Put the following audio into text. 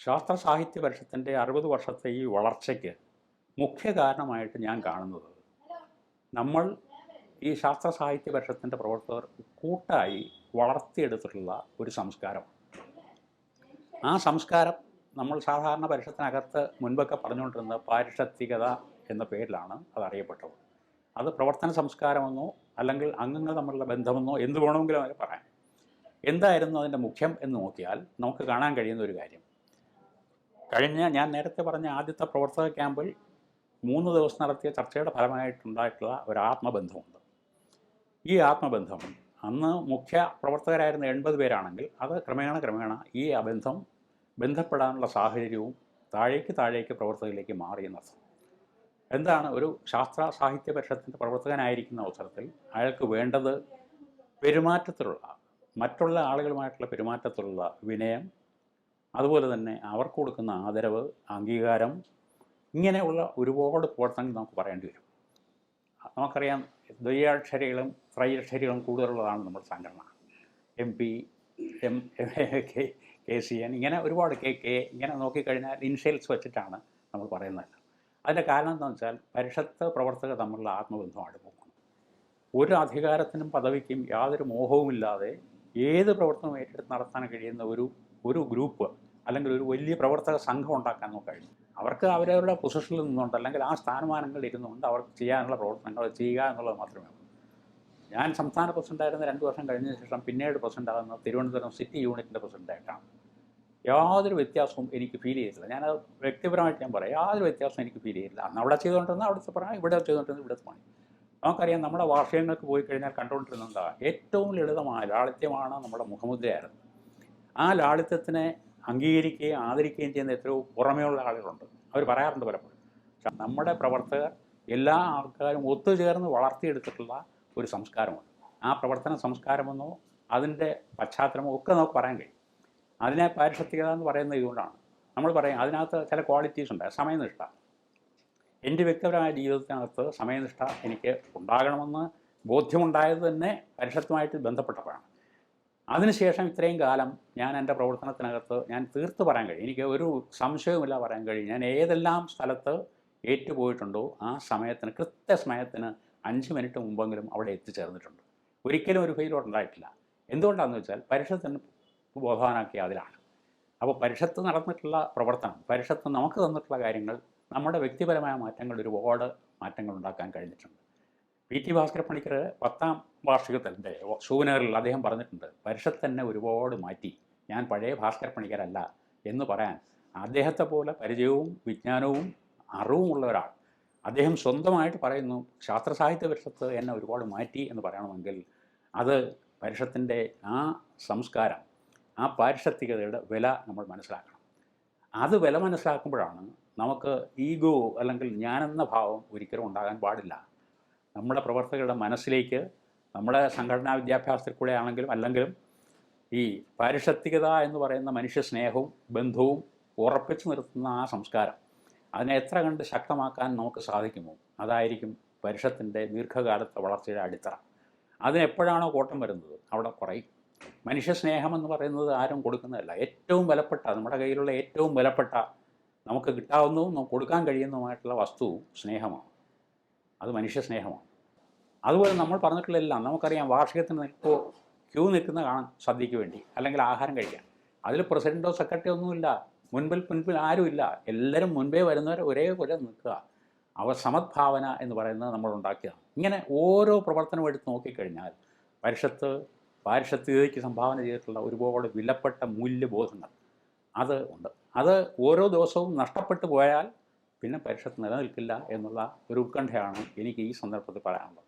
ശാസ്ത്ര സാഹിത്യ പരിഷത്തിന്റെ അറുപത് വർഷത്തെ ഈ വളർച്ചയ്ക്ക് മുഖ്യ കാരണമായിട്ട് ഞാൻ കാണുന്നത് നമ്മൾ ഈ ശാസ്ത്ര സാഹിത്യ പരിഷത്തിന്റെ പ്രവർത്തകർ കൂട്ടായി വളർത്തിയെടുത്തിട്ടുള്ള ഒരു സംസ്കാരം ആ സംസ്കാരം നമ്മൾ സാധാരണ പരിഷത്തിനകത്ത് മുൻപൊക്കെ പറഞ്ഞുകൊണ്ടിരുന്ന പാരിഷത്തികത എന്ന പേരിലാണ് അത് അത് പ്രവർത്തന സംസ്കാരമെന്നോ അല്ലെങ്കിൽ അംഗങ്ങൾ തമ്മിലുള്ള ബന്ധമെന്നോ എന്ത് വേണമെങ്കിലും പറയാം. എന്തായിരുന്നു അതിന്റെ മുഖ്യം എന്ന് നോക്കിയാൽ നമുക്ക് കാണാൻ കഴിയുന്ന ഒരു കാര്യം. കഴിഞ്ഞ ഞാൻ നേരത്തെ പറഞ്ഞ ആദ്യത്തെ പ്രവർത്തക ക്യാമ്പിൽ മൂന്ന് ദിവസം നടത്തിയ ചർച്ചയുടെ ഫലമായിട്ടുണ്ടായിട്ടുള്ള ഒരു ആത്മബന്ധമുണ്ട്. ഈ ആത്മബന്ധം അന്ന് മുഖ്യ പ്രവർത്തകരായിരുന്ന എൺപത് പേരാണെങ്കിൽ അത് ക്രമേണ ക്രമേണ ഈ ബന്ധം ബന്ധപ്പെടാനുള്ള സാഹചര്യവും താഴേക്ക് താഴേക്ക് പ്രവർത്തകരിലേക്ക് മാറി എന്നർത്ഥം എന്താണ് ഒരു ശാസ്ത്ര സാഹിത്യ പരിഷത്തിന്റെ പ്രവർത്തകനായിരിക്കുന്ന അവസരത്തിൽ അയാൾക്ക് വേണ്ടത് പെരുമാറ്റത്തിലുള്ള മറ്റുള്ള ആളുകളുമായിട്ടുള്ള പെരുമാറ്റത്തിലുള്ള വിനയം അതുപോലെ തന്നെ അവർക്ക് കൊടുക്കുന്ന ആദരവ് അംഗീകാരം ഇങ്ങനെയുള്ള ഒരുപാട് പ്രവർത്തനങ്ങൾ നമുക്ക് പറയേണ്ടി വരും. നമുക്കറിയാം ദ്വയാക്ഷരികളും ത്രയക്ഷരികളും കൂടുതലുള്ളതാണ് നമ്മുടെ സംഘടന. M P M K K C N ഇങ്ങനെ ഒരുപാട് കെ കെ ഇങ്ങനെ നോക്കിക്കഴിഞ്ഞാൽ ഇൻഷ്യൽസ് വെച്ചിട്ടാണ് നമ്മൾ പറയുന്നത്. അതിന്റെ കാരണം എന്താണെന്ന് വെച്ചാൽ പരിഷത്ത് പ്രവർത്തകർ തമ്മിലുള്ള ആത്മബന്ധമാണ് പോകുന്നത് ഒരു അധികാരത്തിനും പദവിക്കും യാതൊരു മോഹവുമില്ലാതെ ഏത് പ്രവർത്തനവും ഏറ്റെടുത്ത് നടത്താൻ കഴിയുന്ന ഒരു ഒരു ഗ്രൂപ്പ് അല്ലെങ്കിൽ ഒരു വലിയ പ്രവർത്തക സംഘം ഉണ്ടാക്കാൻ കഴിഞ്ഞു അവർക്ക് അവരവരുടെ പൊസിഷനിൽ നിന്നുകൊണ്ട് അല്ലെങ്കിൽ ആ സ്ഥാനമാനങ്ങളിൽ ഇരുന്നുകൊണ്ട് അവർക്ക് ചെയ്യാനുള്ള പ്രവർത്തനങ്ങൾ ചെയ്യുക എന്നുള്ളത് മാത്രമേ ഉള്ളൂ. ഞാൻ സംസ്ഥാന പ്രസിഡന്റായിരുന്ന രണ്ട് വർഷം കഴിഞ്ഞ ശേഷം പിന്നീട് പ്രസിഡന്റ് ആകുന്നത് തിരുവനന്തപുരം സിറ്റി യൂണിറ്റിന്റെ പ്രസിഡന്റായിട്ടാണ് യാതൊരു വ്യത്യാസവും എനിക്ക് ഫീൽ ചെയ്തില്ല ഞാനത് വ്യക്തിപരമായിട്ട് ഞാൻ പറയാം. യാതൊരു വ്യത്യാസവും എനിക്ക് ഫീൽ ചെയ്തില്ല അന്ന് അവിടെ ചെയ്തുകൊണ്ടിരുന്ന അവിടുത്തെ പറയാം. ഇവിടെ ചെയ്തുകൊണ്ടിരുന്ന ഇവിടുത്തെ പണി. നമുക്കറിയാം നമ്മുടെ വാർഷികങ്ങൾക്ക് പോയി കഴിഞ്ഞാൽ കണ്ടുകൊണ്ടിരുന്നത് ഏറ്റവും ലളിതമായ ലാളിത്യമാണ് നമ്മുടെ മുഖമുദ്രയായിരുന്നു. ആ ലാളിത്യത്തിനെ അംഗീകരിക്കുകയും ആദരിക്കുകയും ചെയ്യുന്ന എത്രയോ പുറമേയുള്ള ആളുകളുണ്ട്. അവർ പറയാറുണ്ട് പലപ്പോഴും. പക്ഷെ നമ്മുടെ പ്രവർത്തകർ എല്ലാ ആൾക്കാരും ഒത്തുചേർന്ന് വളർത്തിയെടുത്തിട്ടുള്ള ഒരു സംസ്കാരമുണ്ട്. ആ പ്രവർത്തന സംസ്കാരമെന്നോ അതിന്റെ പശ്ചാത്തലമോ ഒക്കെ നമുക്ക് പറയാൻ കഴിയും. അതിനെ പാരിഷത്തികത എന്ന് പറയുന്നത് ഇതുകൊണ്ടാണ്. നമ്മൾ പറയും അതിനകത്ത് ചില ക്വാളിറ്റീസ് ഉണ്ട്. സമയനിഷ്ഠ. എന്റെ വ്യക്തിപരമായ ജീവിതത്തിനകത്ത് സമയനിഷ്ഠ എനിക്ക് ഉണ്ടാകണമെന്ന് ബോധ്യമുണ്ടായത് തന്നെ പരിഷത്തുമായിട്ട് ബന്ധപ്പെട്ടപ്പോഴാണ് അതിനുശേഷം ഇത്രയും കാലം ഞാൻ എന്റെ പ്രവർത്തനത്തിനകത്ത് ഞാൻ തീർത്ത് പറയാൻ കഴിയും. എനിക്ക് ഒരു സംശയവുമില്ല പറയാൻ കഴിയും. ഞാൻ ഏതെല്ലാം സ്ഥലത്ത് ഏറ്റുപോയിട്ടുണ്ടോ ആ സമയത്തിന് കൃത്യസമയത്തിന് അഞ്ച് മിനിറ്റ് മുമ്പെങ്കിലും അവിടെ എത്തിച്ചേർന്നിട്ടുണ്ട്. ഒരിക്കലും ഒരു ഫെയിലോട്ട് ഉണ്ടായിട്ടില്ല. എന്തുകൊണ്ടാണെന്ന് വെച്ചാൽ പരിഷത്തിന് ബോധവാനാക്കിയ അതിലാണ്. അപ്പോൾ പരിഷത്ത് നടന്നിട്ടുള്ള പ്രവർത്തനം പരിഷത്ത് നമുക്ക് തന്നിട്ടുള്ള കാര്യങ്ങൾ നമ്മുടെ വ്യക്തിപരമായ മാറ്റങ്ങൾ ഒരുപാട് മാറ്റങ്ങൾ ഉണ്ടാക്കാൻ കഴിഞ്ഞിട്ടുണ്ട്. പി ടി ഭാസ്കര പണിക്കർ പത്താം വാർഷികത്തിന്റെ ഷൂവിനറിൽ അദ്ദേഹം പറഞ്ഞിട്ടുണ്ട് പരിഷത്ത് തന്നെ ഒരുപാട് മാറ്റി. ഞാൻ പഴയ ഭാസ്കര പണിക്കരല്ല എന്ന് പറയാൻ അദ്ദേഹത്തെ പോലെ പരിചയവും വിജ്ഞാനവും അറിവുമുള്ള ഒരാൾ. അദ്ദേഹം സ്വന്തമായിട്ട് പറയുന്നു ശാസ്ത്ര സാഹിത്യ പരിഷത്ത് എന്നെ ഒരുപാട് മാറ്റി എന്ന് പറയണമെങ്കിൽ അത് പരിഷത്തിന്റെ ആ സംസ്കാരം ആ പാരിഷത്തികതയുടെ വില നമ്മൾ മനസ്സിലാക്കണം. അത് വില മനസ്സിലാക്കുമ്പോഴാണ് നമുക്ക് ഈഗോ അല്ലെങ്കിൽ ഞാനെന്ന ഭാവം ഒരിക്കലും ഉണ്ടാകാൻ പാടില്ല. നമ്മുടെ പ്രവർത്തകരുടെ മനസ്സിലേക്ക് നമ്മുടെ സംഘടനാ വിദ്യാഭ്യാസത്തിൽ കൂടെ ആണെങ്കിലും അല്ലെങ്കിലും ഈ പാരിഷത്തികത എന്ന് പറയുന്ന മനുഷ്യ സ്നേഹവും ബന്ധവും ഉറപ്പിച്ചു നിർത്തുന്ന ആ സംസ്കാരം അതിനെ എത്ര കണ്ട് ശക്തമാക്കാൻ നമുക്ക് സാധിക്കുമോ? അതായിരിക്കും പരിഷത്തിന്റെ ദീർഘകാലത്തെ വളർച്ചയുടെ അടിത്തറ. അതിനെപ്പോഴാണോ കോട്ടം വരുന്നത്? അവിടെ കുറയും. മനുഷ്യ സ്നേഹം എന്ന് പറയുന്നത് ആരും കൊടുക്കുന്നതല്ല. ഏറ്റവും വിലപ്പെട്ട നമ്മുടെ കയ്യിലുള്ള ഏറ്റവും വിലപ്പെട്ട നമുക്ക് കിട്ടാവുന്നതും കൊടുക്കാൻ കഴിയുന്നതുമായിട്ടുള്ള വസ്തു സ്നേഹമാണ്. അത് മനുഷ്യ സ്നേഹമാണ് അതുപോലെ നമ്മൾ പറഞ്ഞിട്ടുള്ളതെല്ലാം നമുക്കറിയാം വാർഷികത്തിന് ഇപ്പോൾ ക്യൂ നിൽക്കുന്ന കാണാൻ സദ്യയ്ക്ക് വേണ്ടി അല്ലെങ്കിൽ ആഹാരം കഴിക്കാൻ. അതിൽ പ്രസിഡന്റോ സെക്രട്ടറിയോ ഒന്നുമില്ല. മുൻപിൽ മുൻപിൽ ആരുമില്ല. എല്ലാവരും മുൻപേ വരുന്നവർ ഒരേപോലെ നിൽക്കുക. അവ സമദ്ഭാവന എന്ന് പറയുന്നത് നമ്മൾ ഉണ്ടാക്കിയതാണ്. ഇങ്ങനെ ഓരോ പ്രവർത്തനവും എടുത്ത് നോക്കിക്കഴിഞ്ഞാൽ പരിഷത്ത് പാരിഷത്തികതയ്ക്ക് സംഭാവന ചെയ്തിട്ടുള്ള ഒരുപാട് വിലപ്പെട്ട മൂല്യബോധങ്ങൾ അത് ഉണ്ട്. അത് ഓരോ ദിവസവും നഷ്ടപ്പെട്ടു പോയാൽ പിന്നെ പരിഷത്ത് നിലനിൽക്കില്ല എന്നുള്ള ഒരു ഉത്കണ്ഠയാണ് എനിക്ക് ഈ സന്ദർഭത്തിൽ പറയാനുള്ളത്.